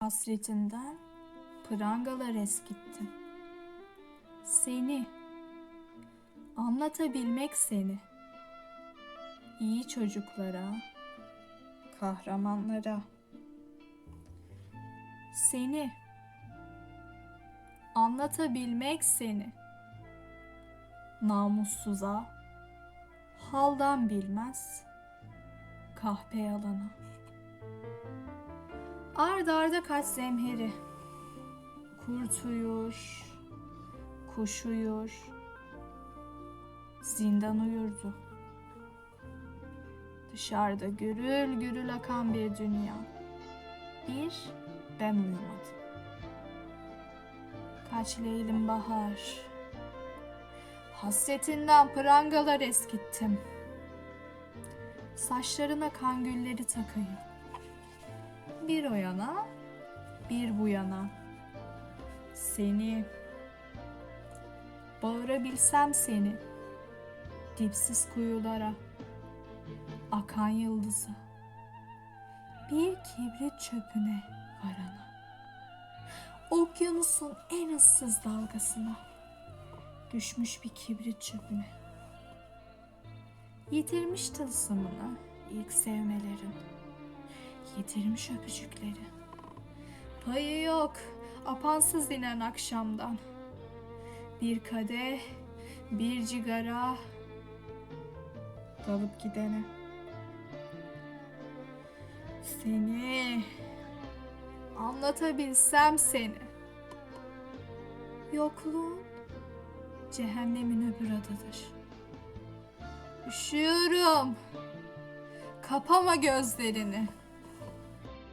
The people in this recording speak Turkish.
Hasretinden prangalar eskittim. Seni anlatabilmek seni iyi çocuklara, kahramanlara seni anlatabilmek seni namussuza haldan bilmez kahpe yalana. Ard arda kaç zemheri Kurt uyur, kuş uyur, zindan uyurdu. Dışarıda gürül gürül akan bir dünya. Bir ben uyumadım. Kaç leylim bahar. Hasretinden prangalar eskittim. Saçlarına kan gülleri takayım. Bir o yana, bir bu yana. Seni bağırabilsem seni dipsiz kuyulara akan yıldızı bir kibrit çöpüne varana okyanusun en ıssız dalgasına düşmüş bir kibrit çöpüne yitirmiş tılsımını ilk sevmelerin yitirmiş öpücükleri. Payı yok. Apansız inen akşamdan. Bir kadeh bir cigara dalıp gidene. Seni anlatabilsem seni. Yokluğun cehennemin öbür adıdır. Üşüyorum. Kapama gözlerini